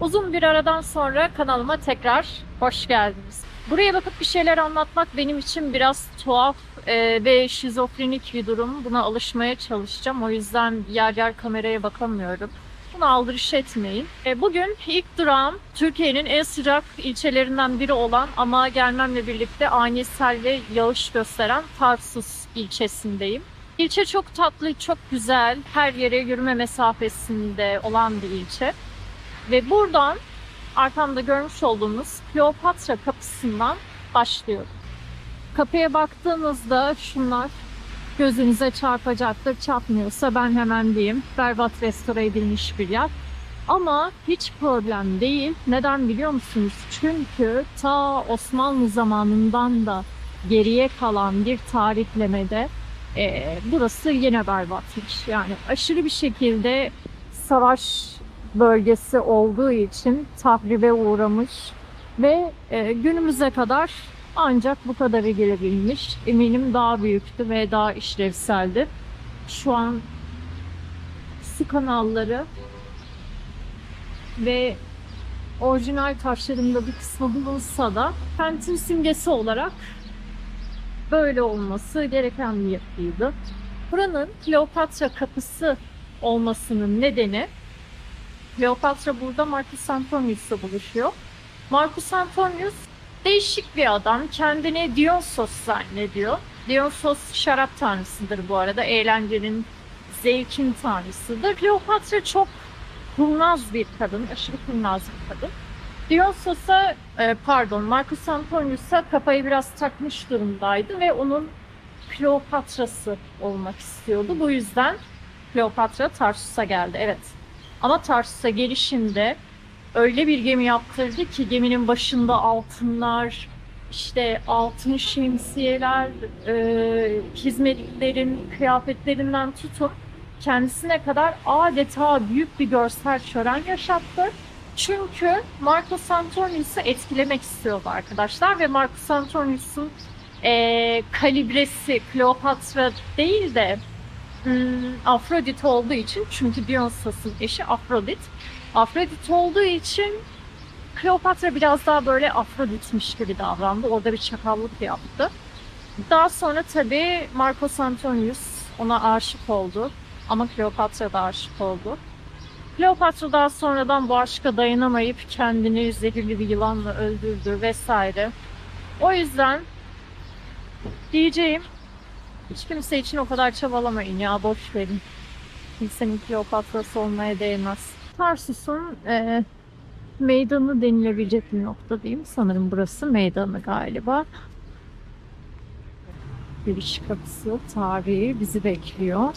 Uzun bir aradan sonra kanalıma tekrar hoş geldiniz. Buraya bakıp bir şeyler anlatmak benim için biraz tuhaf e, ve şizofrenik bir durum. Buna alışmaya çalışacağım. O yüzden yer yer kameraya bakamıyorum. Buna aldırış etmeyin. E, bugün ilk durağım Türkiye'nin en sıcak ilçelerinden biri olan ama gelmemle birlikte ani sel ve yağış gösteren Tarsus ilçesindeyim. İlçe çok tatlı, çok güzel. Her yere yürüme mesafesinde olan bir ilçe. Ve buradan arkamda görmüş olduğunuz Kleopatra kapısından başlıyorum. Kapıya baktığınızda şunlar gözünüze çarpacaktır. Çarpmıyorsa ben hemen diyeyim. Berbat restore edilmiş bir yer. Ama hiç problem değil. Neden biliyor musunuz? Çünkü ta Osmanlı zamanından da geriye kalan bir tarihlemede e, burası yine berbatmış. Yani aşırı bir şekilde savaş bölgesi olduğu için tahribe uğramış ve e, günümüze kadar ancak bu kadarı gelebilmiş. Eminim daha büyüktü ve daha işlevseldi. Şu an su kanalları ve orijinal taşlarında bir kısmı bulunsa da kentin simgesi olarak böyle olması gereken bir yapıydı. Buranın Kleopatra kapısı olmasının nedeni Kleopatra burada Marcus Antonius'la buluşuyor. Marcus Antonius değişik bir adam. Kendini Dionysos zannediyor. Dionysos şarap tanrısıdır bu arada. Eğlencenin, zevkin tanrısıdır. Kleopatra çok kurnaz bir kadın. Aşırı kurnaz bir kadın. Dionysos'a, e, pardon Marcus Antonius'a kafayı biraz takmış durumdaydı ve onun Kleopatra'sı olmak istiyordu. Bu yüzden Kleopatra Tarsus'a geldi. Evet. Ama Tarsus'a gelişinde öyle bir gemi yaptırdı ki geminin başında altınlar, işte altın şemsiyeler, e, hizmetlerin kıyafetlerinden tutun kendisine kadar adeta büyük bir görsel şölen yaşattı. Çünkü Marcus Antonius'u etkilemek istiyordu arkadaşlar ve Marcus Antonius'un e, kalibresi Kleopatra değil de Afrodit olduğu için çünkü Dionysos'un eşi Afrodit. Afrodit olduğu için Kleopatra biraz daha böyle Afrodit'miş gibi davrandı. Orada bir çakallık yaptı. Daha sonra tabii Marcus Antonius ona aşık oldu. Ama Kleopatra da aşık oldu. Kleopatra daha sonradan bu aşka dayanamayıp kendini zehirli bir yılanla öldürdü vesaire. O yüzden diyeceğim hiç kimse için o kadar çabalamayın ya boş verin. Kimsenin Kleopatra'sı olmaya değmez. Tarsus'un e, meydanı denilebilecek bir nokta diyeyim. Sanırım burası meydanı galiba. Giriş kapısı, tarihi bizi bekliyor.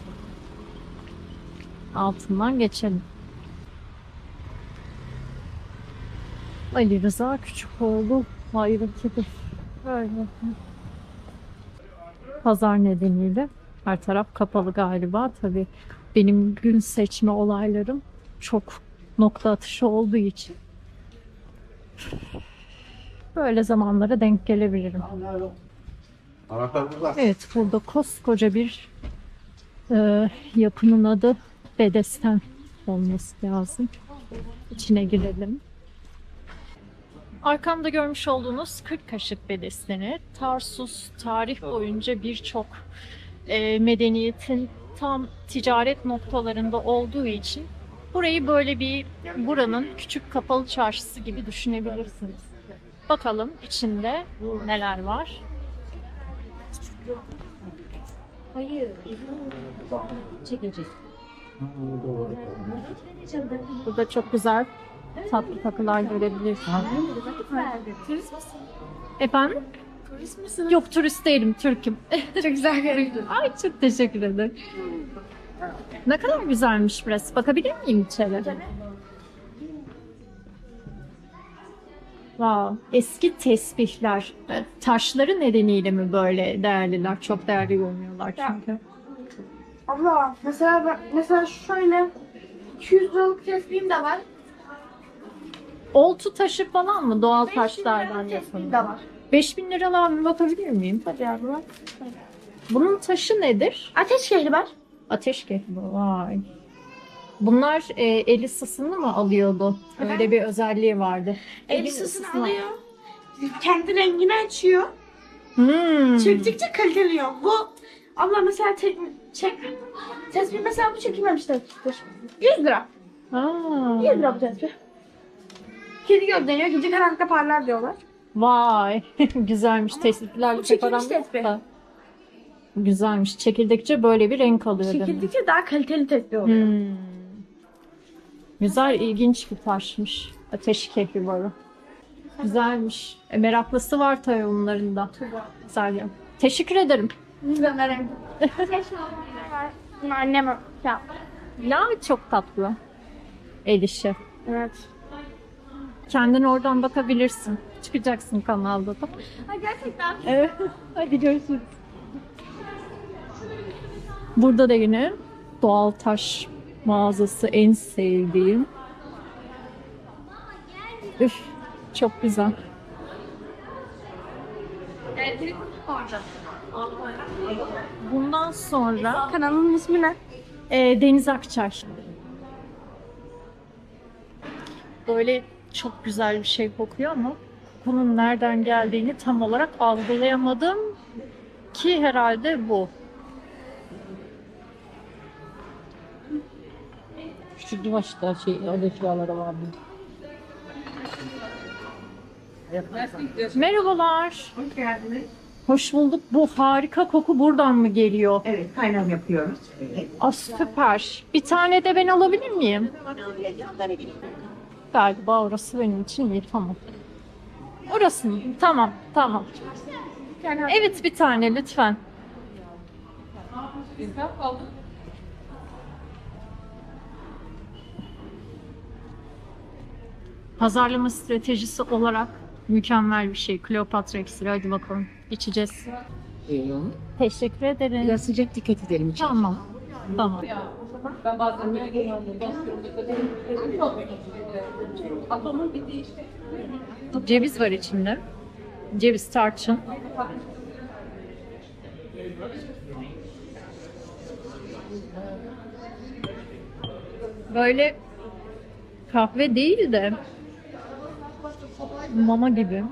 Altından geçelim. Ali Rıza Küçükoğlu hayretliydi. Böyle. Pazar nedeniyle her taraf kapalı galiba. Tabii benim gün seçme olaylarım çok nokta atışı olduğu için böyle zamanlara denk gelebilirim. Anahtar burada. Evet burada koskoca bir e, yapının adı Bedesten olması lazım. İçine girelim. Arkamda görmüş olduğunuz 40 kaşık bedesteni Tarsus tarih boyunca birçok e, medeniyetin tam ticaret noktalarında olduğu için burayı böyle bir buranın küçük kapalı çarşısı gibi düşünebilirsiniz. Bakalım içinde neler var. Hayır. Çekecek. Burada çok güzel tatlı takılar görebilirsiniz. Turist misin? Efendim? Turist misin? Yok turist değilim, Türk'üm. Çok güzel göründü. Ay çok teşekkür ederim. Ne kadar güzelmiş burası. Bakabilir miyim içeri? Wow. Eski tesbihler. Taşları nedeniyle mi böyle değerliler? Çok değerli görünüyorlar çünkü. Abla mesela ben, mesela şöyle 200 liralık tesbihim de var. Oltu taşı falan mı? Doğal 5000 taşlardan yapılıyor. de var. 5000 liralığa bir bakabilir miyim? Tabii abla. Bunun taşı nedir? Ateş kehribar. Ateş kehri. Vay. Bunlar e, el ısısını mı alıyordu? Öyle Evet. bir özelliği vardı. El Elin ısısını ısısını- alıyor. Kendi rengini açıyor. Hmm. Çektikçe kaliteliyor. Bu abla mesela tek, çek, tespih mesela bu çekilmemiş tespihtir. 100 lira. Aa. 100 lira bu tespih. Kedi göz deniyor. Gece karanlıkta parlar diyorlar. Vay. Güzelmiş. Pek çekilmiş tespih. Güzelmiş. Çekildikçe böyle bir renk alıyor demek. Çekildikçe daha kaliteli tespih oluyor. Hmm. Güzel, ilginç bir taşmış. Ateş kehri varı. Güzelmiş. E, meraklısı var tabii onların da. Güzel ya. Teşekkür ederim. Gönderelim. Bunu annem ya. Ya çok tatlı. El işi. Evet. Kendin oradan bakabilirsin. Çıkacaksın kanalda da. Ha gerçekten. Evet. Hadi görüşürüz. Burada da yine doğal taş mağazası en sevdiğim. Üf, çok güzel. Bundan sonra Kanalın ismi ne? e, Deniz Akçay. Böyle çok güzel bir şey kokuyor ama bunun nereden geldiğini tam olarak algılayamadım ki herhalde bu. Küçük başta şey öyle eşyaları vardı. Merhabalar. Hoş geldiniz. Hoş bulduk. Bu harika koku buradan mı geliyor? Evet, kaynam yapıyoruz. Evet. Aa, süper. Bir tane de ben alabilir miyim? Galiba orası benim için iyi. Tamam. Orası mı? Tamam, tamam. Evet bir tane lütfen. Pazarlama stratejisi olarak mükemmel bir şey. Kleopatra iksiri. Hadi bakalım. İçeceğiz. Ee, Teşekkür ederim. biraz sıcak dikkat edelim. için. Tamam. Tamam. Ben bazen Ceviz var içinde. Ceviz tarçın. Böyle kahve değil de mama gibi.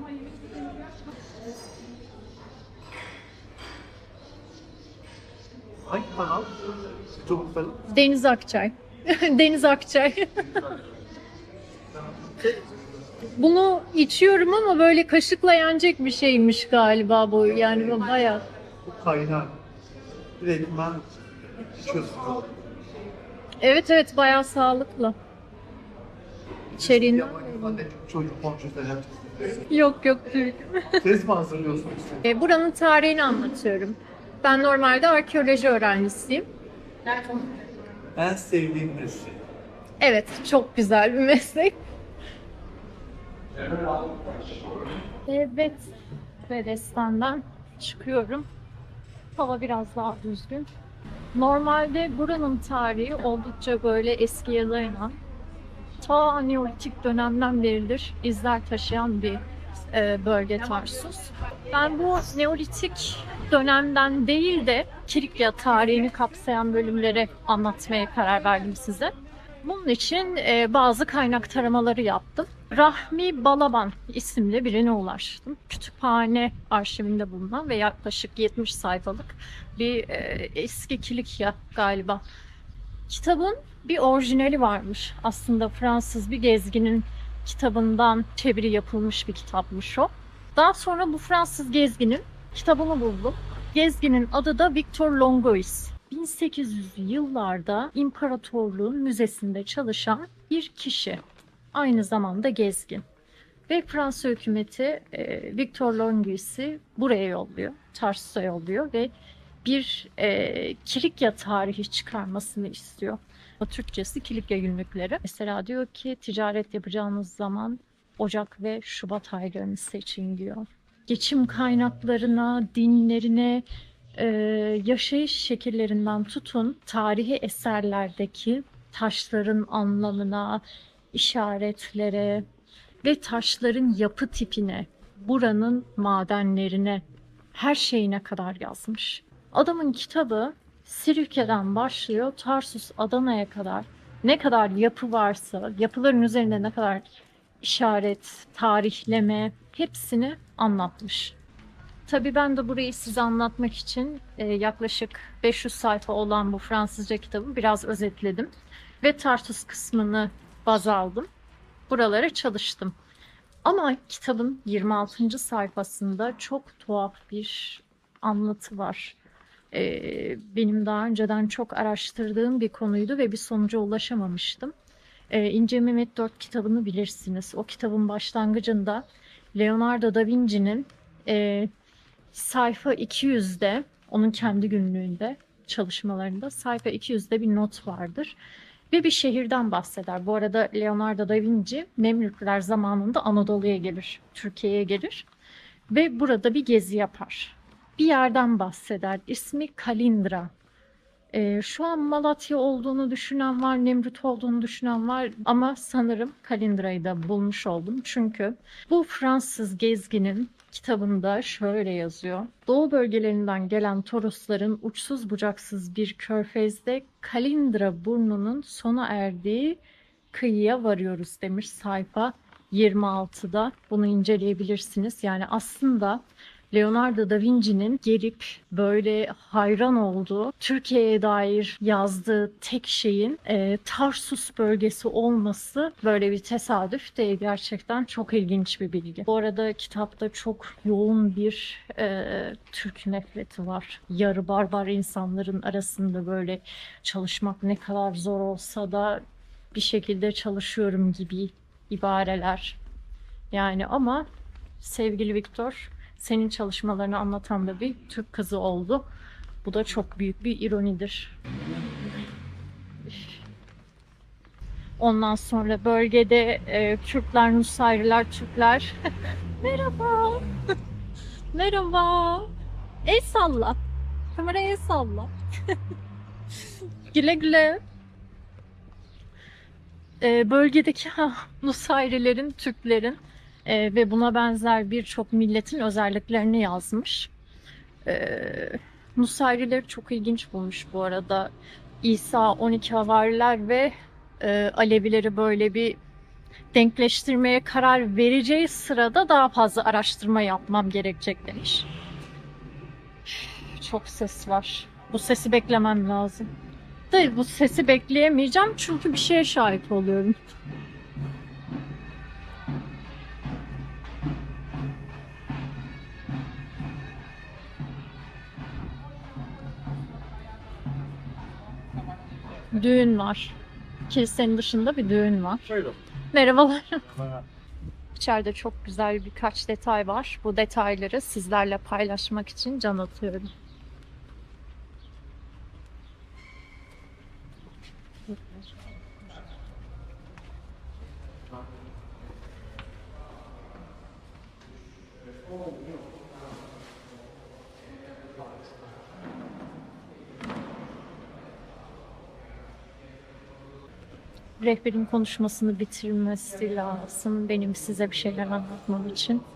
Hangi kanal? Çok güzel. Deniz Akçay. Deniz Akçay. Bunu içiyorum ama böyle kaşıkla yenecek bir şeymiş galiba bu. Yani bu bayağı. Bu kaynar. Direktmen içiyorsun. Evet evet bayağı sağlıklı. İçeriğinden. Çocuk komşusu. Yok yok Türk. Test mi hazırlıyorsunuz? E, buranın tarihini anlatıyorum. Ben normalde arkeoloji öğrencisiyim. En sevdiğim meslek. Evet, çok güzel bir meslek. Evet, Bedestan'dan çıkıyorum. Hava biraz daha düzgün. Normalde buranın tarihi oldukça böyle eskiye dayanan, ta Neolitik dönemden beridir izler taşıyan bir e, bölge Tarsus. Ben bu Neolitik dönemden değil de Kilikya tarihini kapsayan bölümleri anlatmaya karar verdim size. Bunun için e, bazı kaynak taramaları yaptım. Rahmi Balaban isimli birine ulaştım. Kütüphane arşivinde bulunan ve yaklaşık 70 sayfalık bir e, eski Kilikya galiba. Kitabın bir orijinali varmış. Aslında Fransız bir gezginin kitabından çeviri yapılmış bir kitapmış o. Daha sonra bu Fransız gezginin kitabını buldum. Gezginin adı da Victor Longois. 1800'lü yıllarda imparatorluğun müzesinde çalışan bir kişi. Aynı zamanda gezgin. Ve Fransa hükümeti e, Victor Longois'i buraya yolluyor. Tarsus'a yolluyor ve bir e, Kilikya tarihi çıkarmasını istiyor. Türkçesi Kilikya günlükleri. Mesela diyor ki ticaret yapacağınız zaman Ocak ve Şubat aylarını seçin diyor. Geçim kaynaklarına, dinlerine, e, yaşayış şekillerinden tutun tarihi eserlerdeki taşların anlamına, işaretlere ve taşların yapı tipine, buranın madenlerine, her şeyine kadar yazmış. Adamın kitabı Sirüke'den başlıyor Tarsus Adana'ya kadar ne kadar yapı varsa, yapıların üzerinde ne kadar işaret, tarihleme hepsini anlatmış. Tabii ben de burayı size anlatmak için e, yaklaşık 500 sayfa olan bu Fransızca kitabı biraz özetledim. Ve Tartus kısmını baz aldım. Buralara çalıştım. Ama kitabın 26. sayfasında çok tuhaf bir anlatı var. Ee, benim daha önceden çok araştırdığım bir konuydu ve bir sonuca ulaşamamıştım. Ee, İnce Mehmet 4 kitabını bilirsiniz. O kitabın başlangıcında Leonardo da Vinci'nin e, sayfa 200'de, onun kendi günlüğünde, çalışmalarında sayfa 200'de bir not vardır. Ve bir şehirden bahseder. Bu arada Leonardo da Vinci Memlükler zamanında Anadolu'ya gelir, Türkiye'ye gelir ve burada bir gezi yapar. Bir yerden bahseder. İsmi Kalindra. Ee, şu an Malatya olduğunu düşünen var, Nemrut olduğunu düşünen var ama sanırım Kalindra'yı da bulmuş oldum. Çünkü bu Fransız gezginin kitabında şöyle yazıyor. Doğu bölgelerinden gelen Torosların uçsuz bucaksız bir körfezde Kalindra burnunun sona erdiği kıyıya varıyoruz demiş sayfa 26'da. Bunu inceleyebilirsiniz. Yani aslında Leonardo da Vinci'nin gelip böyle hayran olduğu, Türkiye'ye dair yazdığı tek şeyin e, Tarsus bölgesi olması böyle bir tesadüf değil. Gerçekten çok ilginç bir bilgi. Bu arada kitapta çok yoğun bir e, Türk nefreti var. Yarı barbar insanların arasında böyle çalışmak ne kadar zor olsa da bir şekilde çalışıyorum gibi ibareler. Yani ama sevgili Viktor senin çalışmalarını anlatan da bir Türk kızı oldu. Bu da çok büyük bir ironidir. Ondan sonra bölgede e, Kürtler, Nusayriler, Türkler. Merhaba. Merhaba. El salla. Kameraya el salla. güle güle. E, bölgedeki ha, Nusayrilerin, Türklerin e, ve buna benzer birçok milletin özelliklerini yazmış. E, Nusayrileri çok ilginç bulmuş bu arada. İsa, 12 havariler ve e, Alevileri böyle bir denkleştirmeye karar vereceği sırada daha fazla araştırma yapmam gerekecek demiş. Çok ses var. Bu sesi beklemem lazım. Da bu sesi bekleyemeyeceğim çünkü bir şeye şahit oluyorum. Düğün var. Kilisenin dışında bir düğün var. Buyurun. Merhabalar. İçeride çok güzel birkaç detay var. Bu detayları sizlerle paylaşmak için can atıyorum. Rehberin konuşmasını bitirmesi lazım benim size bir şeyler anlatmam için.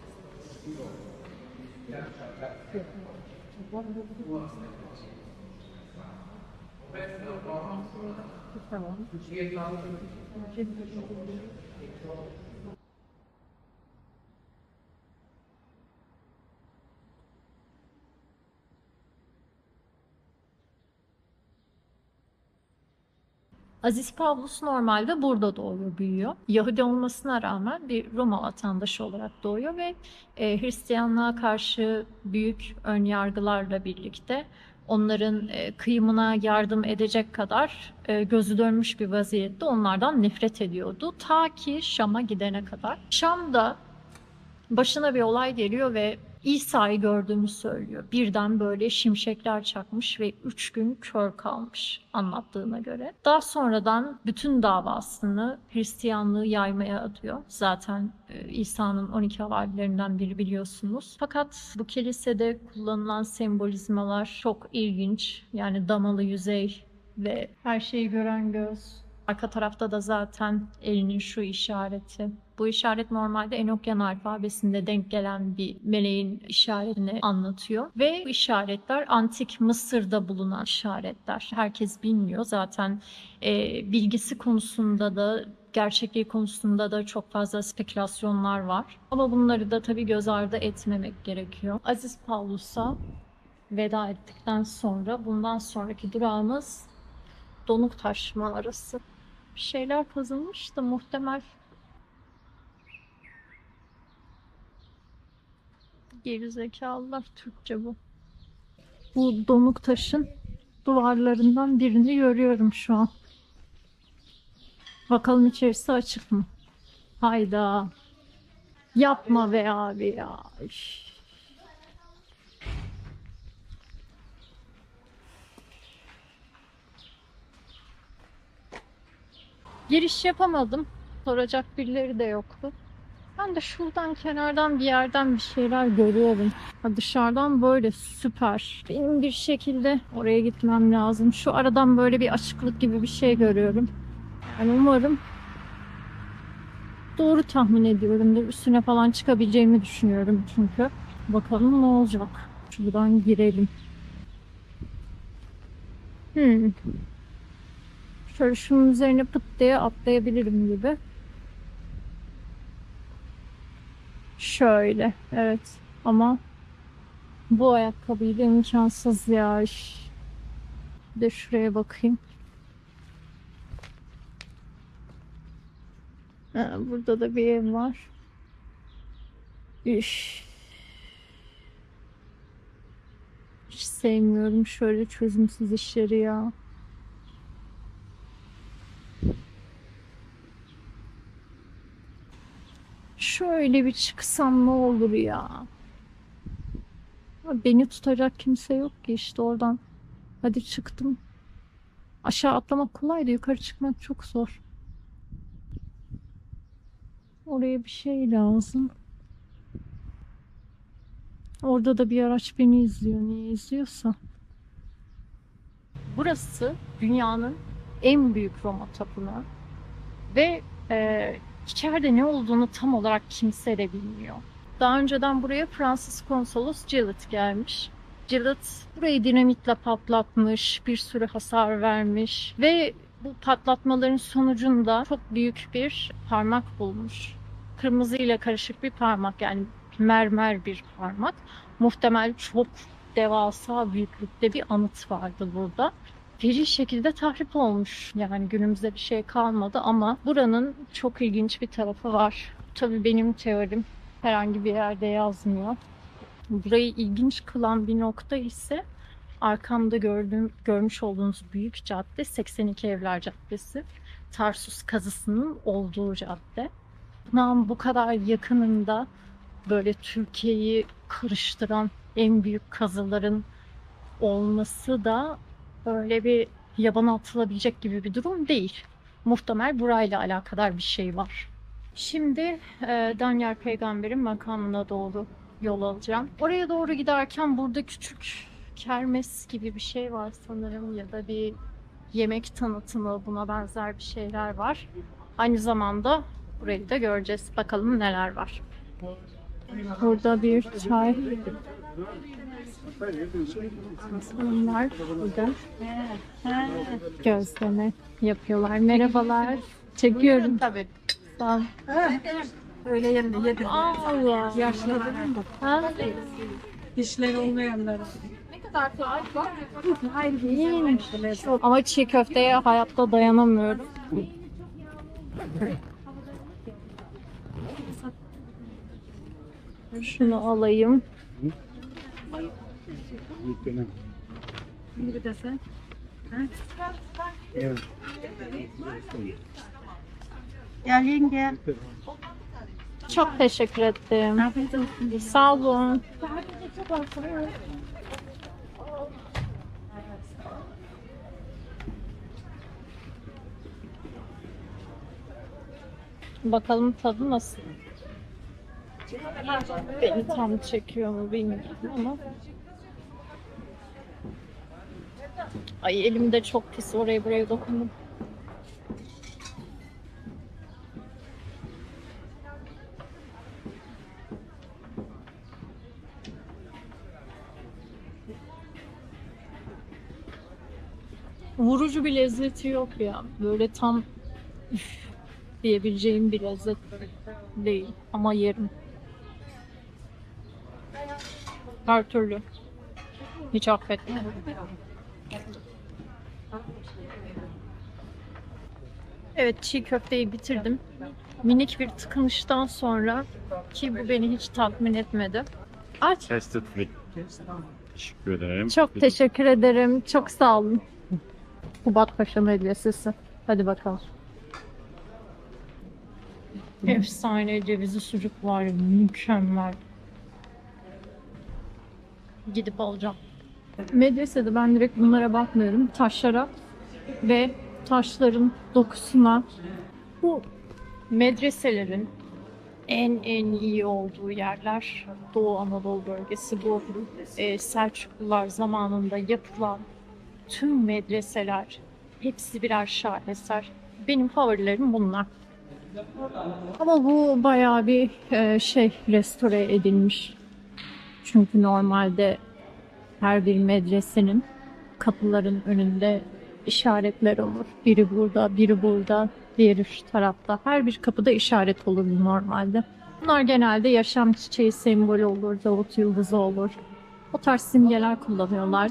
Tamam. Aziz Pavlus normalde burada doğuyor, büyüyor. Yahudi olmasına rağmen bir Roma vatandaşı olarak doğuyor ve e, Hristiyanlığa karşı büyük ön yargılarla birlikte onların e, kıyımına yardım edecek kadar e, gözü dönmüş bir vaziyette onlardan nefret ediyordu. Ta ki Şam'a gidene kadar. Şam'da başına bir olay geliyor ve İsa'yı gördüğünü söylüyor. Birden böyle şimşekler çakmış ve üç gün kör kalmış anlattığına göre. Daha sonradan bütün davasını Hristiyanlığı yaymaya adıyor. Zaten e, İsa'nın 12 havalilerinden biri biliyorsunuz. Fakat bu kilisede kullanılan sembolizmalar çok ilginç. Yani damalı yüzey ve her şeyi gören göz, Arka tarafta da zaten elinin şu işareti. Bu işaret normalde Enokyan alfabesinde denk gelen bir meleğin işaretini anlatıyor. Ve bu işaretler antik Mısır'da bulunan işaretler. Herkes bilmiyor. Zaten e, bilgisi konusunda da gerçekliği konusunda da çok fazla spekülasyonlar var. Ama bunları da tabii göz ardı etmemek gerekiyor. Aziz Pavlus'a veda ettikten sonra bundan sonraki durağımız Donuktaş mağarası. Bir şeyler kazılmış da muhtemel gerizekalılar Türkçe bu. Bu Donuktaş'ın duvarlarından birini görüyorum şu an. Bakalım içerisi açık mı? Hayda. Yapma be abi ya. Üf. Giriş yapamadım. Soracak birileri de yoktu. Ben de şuradan kenardan bir yerden bir şeyler görüyorum. Ha, dışarıdan böyle süper. Benim bir şekilde oraya gitmem lazım. Şu aradan böyle bir açıklık gibi bir şey görüyorum. Yani umarım doğru tahmin ediyorumdur. Üstüne falan çıkabileceğimi düşünüyorum çünkü. Bakalım ne olacak. Şuradan girelim. Hmm. Şöyle şunun üzerine pıt diye atlayabilirim gibi. Şöyle. Evet. Ama bu ayakkabıyla imkansız ya. Bir de şuraya bakayım. Ha, burada da bir ev var. Üş. Hiç sevmiyorum şöyle çözümsüz işleri ya. Şöyle bir çıksam ne olur ya. Beni tutacak kimse yok ki işte oradan. Hadi çıktım. Aşağı atlamak kolay da yukarı çıkmak çok zor. Oraya bir şey lazım. Orada da bir araç beni izliyor. Niye izliyorsa. Burası dünyanın en büyük Roma tapınağı. Ve e, içeride ne olduğunu tam olarak kimse de bilmiyor. Daha önceden buraya Fransız konsolos Gillet gelmiş. Gillet burayı dinamitle patlatmış, bir sürü hasar vermiş ve bu patlatmaların sonucunda çok büyük bir parmak bulmuş. Kırmızı ile karışık bir parmak yani mermer bir parmak. Muhtemel çok devasa büyüklükte bir anıt vardı burada. Feci şekilde tahrip olmuş. Yani günümüzde bir şey kalmadı ama buranın çok ilginç bir tarafı var. Tabii benim teorim herhangi bir yerde yazmıyor. Burayı ilginç kılan bir nokta ise arkamda gördüğüm, görmüş olduğunuz büyük cadde 82 Evler Caddesi. Tarsus kazısının olduğu cadde. Bunun bu kadar yakınında böyle Türkiye'yi karıştıran en büyük kazıların olması da böyle bir yabana atılabilecek gibi bir durum değil. Muhtemel burayla alakadar bir şey var. Şimdi e, Danyar Peygamber'in makamına doğru yol alacağım. Oraya doğru giderken burada küçük kermes gibi bir şey var sanırım ya da bir yemek tanıtımı buna benzer bir şeyler var. Aynı zamanda burayı da göreceğiz. Bakalım neler var. Burada bir çay var burada. Gözleme yapıyorlar. Merhabalar. Çekiyorum. Tabii. Sağ ol. Öyle yerine yedim. Allah. Yaşlıların da. Ha? Dişleri olmayanlara. Hayır iyiymiş. Ama çiğ köfteye hayatta dayanamıyorum. Şunu alayım. Bir de sen. Gel yenge. Çok teşekkür ettim. Sağ olun. Bakalım tadı nasıl? Beni tam çekiyor mu bilmiyorum ama. Ay elimde çok pis oraya buraya dokundum. Vurucu bir lezzeti yok ya. Böyle tam üf, diyebileceğim bir lezzet değil. Ama yerim. Her türlü. Hiç affetmem. Evet çiğ köfteyi bitirdim. Minik bir tıkınıştan sonra ki bu beni hiç tatmin etmedi. Aç. Tested free. Teşekkür ederim. Çok teşekkür ederim. Çok sağ olun. Kubat Paşa Medresesi. Hadi bakalım. Efsane cevizli sucuk var. Mükemmel. Gidip alacağım. Medresede ben direkt bunlara bakmıyorum. Taşlara ve taşların dokusuna. Bu medreselerin en en iyi olduğu yerler Doğu Anadolu bölgesi bu e, Selçuklular zamanında yapılan tüm medreseler hepsi birer şaheser. Benim favorilerim bunlar. Ama bu bayağı bir e, şey restore edilmiş. Çünkü normalde her bir medresenin kapıların önünde işaretler olur. Biri burada, biri burada, diğeri şu tarafta. Her bir kapıda işaret olur normalde. Bunlar genelde yaşam çiçeği sembolü olur, Davut yıldızı olur. O tarz simgeler kullanıyorlar.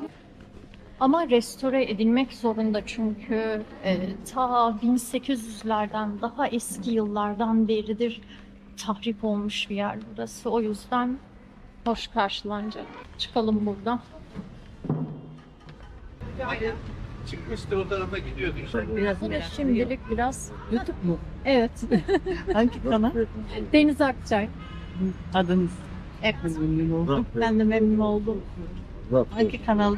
Ama restore edilmek zorunda çünkü e, ta 1800'lerden daha eski yıllardan beridir tahrip olmuş bir yer burası. O yüzden hoş karşılanacak. Çıkalım buradan. Çıkmıştı o tarafa gidiyordu işte. Burası şimdilik biraz YouTube mu? evet Hangi kanal? Deniz Akçay. Adınız. Evet. Memnun oldum. Ben de memnun oldum. Hangi kanal?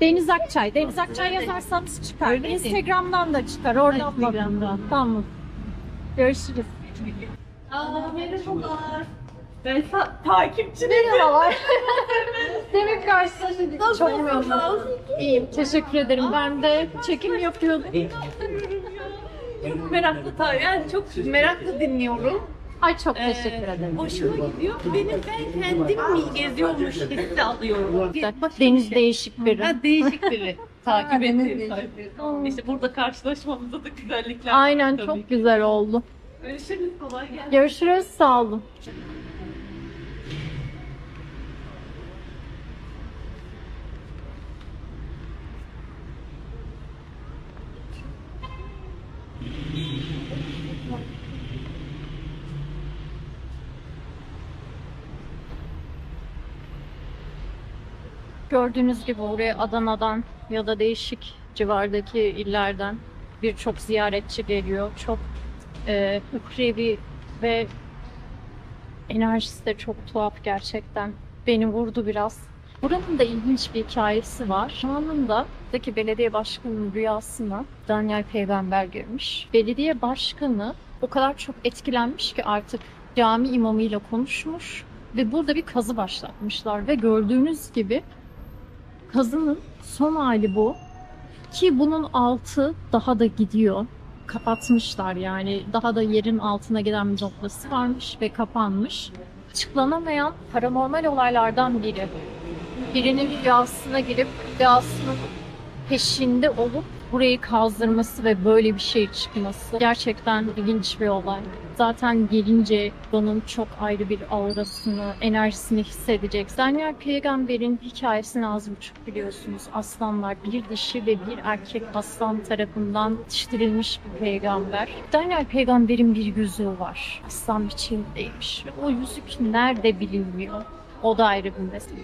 Deniz Akçay. Deniz Akçay yazarsanız çıkar. Öyle mi? Instagram'dan da çıkar. Oradan. Instagram'dan. Tamam. Görüşürüz. Ben takipçi. Merhabalar. Demin karşılaştık. Çok memnun. İyiyim. Teşekkür ederim. Ben de çekim yapıyordum. Meraklı tabii. Yani çok meraklı dinliyorum. Ay çok teşekkür ederim. Hoşuma gidiyor. Benim ben kendim mi geziyormuş hissi alıyorum. Deniz değişik biri. Ha, değişik biri. Takip ettiğim İşte burada karşılaşmamızda da güzellikler var Aynen tabii çok ki. güzel oldu. Görüşürüz. Kolay gelsin. Görüşürüz. Sağ olun. Gördüğünüz gibi buraya Adana'dan ya da değişik civardaki illerden birçok ziyaretçi geliyor. Çok e, ukrevi ve enerjisi de çok tuhaf gerçekten. Beni vurdu biraz. Buranın da ilginç bir hikayesi var. Zamanında buradaki belediye başkanının rüyasına Daniel Peygamber girmiş. Belediye başkanı o kadar çok etkilenmiş ki artık cami imamıyla konuşmuş ve burada bir kazı başlatmışlar ve gördüğünüz gibi kazının son hali bu. Ki bunun altı daha da gidiyor. Kapatmışlar yani. Daha da yerin altına giden bir noktası varmış ve kapanmış. Açıklanamayan paranormal olaylardan biri. Birinin rüyasına girip rüyasının peşinde olup burayı kazdırması ve böyle bir şey çıkması gerçekten ilginç bir olay. Zaten gelince onun çok ayrı bir aurasını, enerjisini hissedecek. Daniel Peygamber'in hikayesini az buçuk biliyorsunuz. Aslanlar bir dişi ve bir erkek aslan tarafından yetiştirilmiş bir peygamber. Daniel Peygamber'in bir yüzüğü var. Aslan biçimindeymiş. O yüzük nerede bilinmiyor. O da ayrı bir mesele.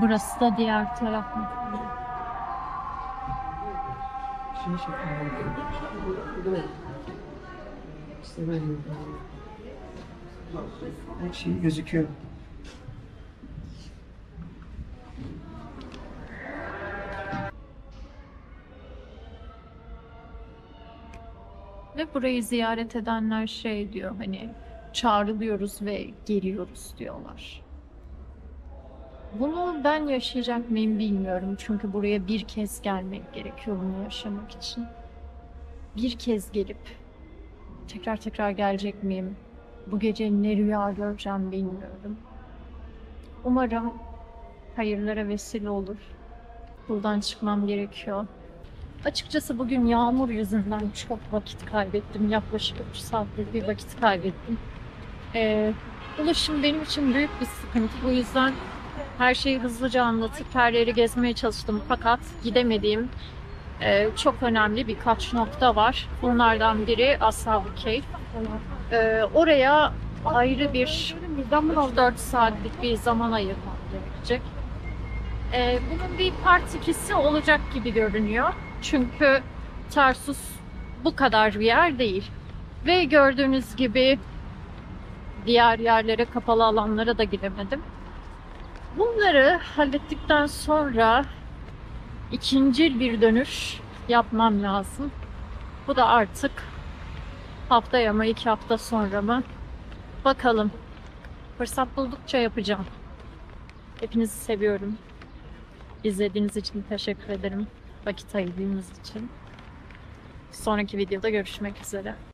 Burası da diğer taraf. İşte böyle. Her şey gözüküyor. Ve burayı ziyaret edenler şey diyor hani çağrılıyoruz ve geliyoruz diyorlar. Bunu ben yaşayacak mıyım bilmiyorum. Çünkü buraya bir kez gelmek gerekiyor bunu yaşamak için. Bir kez gelip tekrar tekrar gelecek miyim? Bu gece ne rüya göreceğim bilmiyorum. Umarım hayırlara vesile olur. Buradan çıkmam gerekiyor. Açıkçası bugün yağmur yüzünden çok vakit kaybettim. Yaklaşık 3 saattir bir vakit kaybettim. Ee, ulaşım benim için büyük bir sıkıntı. Bu yüzden her şeyi hızlıca anlatıp her yeri gezmeye çalıştım. Fakat gidemediğim e, çok önemli birkaç nokta var. Bunlardan biri Ashab-ı Keyf. Ee, oraya ayrı bir 4 saatlik bir zaman ayırmam gerekecek. Ee, bunun bir part 2'si olacak gibi görünüyor. Çünkü Tarsus bu kadar bir yer değil. Ve gördüğünüz gibi diğer yerlere, kapalı alanlara da gidemedim. Bunları hallettikten sonra ikinci bir dönüş yapmam lazım. Bu da artık haftaya mı iki hafta sonra mı bakalım. Fırsat buldukça yapacağım. Hepinizi seviyorum. İzlediğiniz için teşekkür ederim. Vakit ayırdığınız için. Sonraki videoda görüşmek üzere.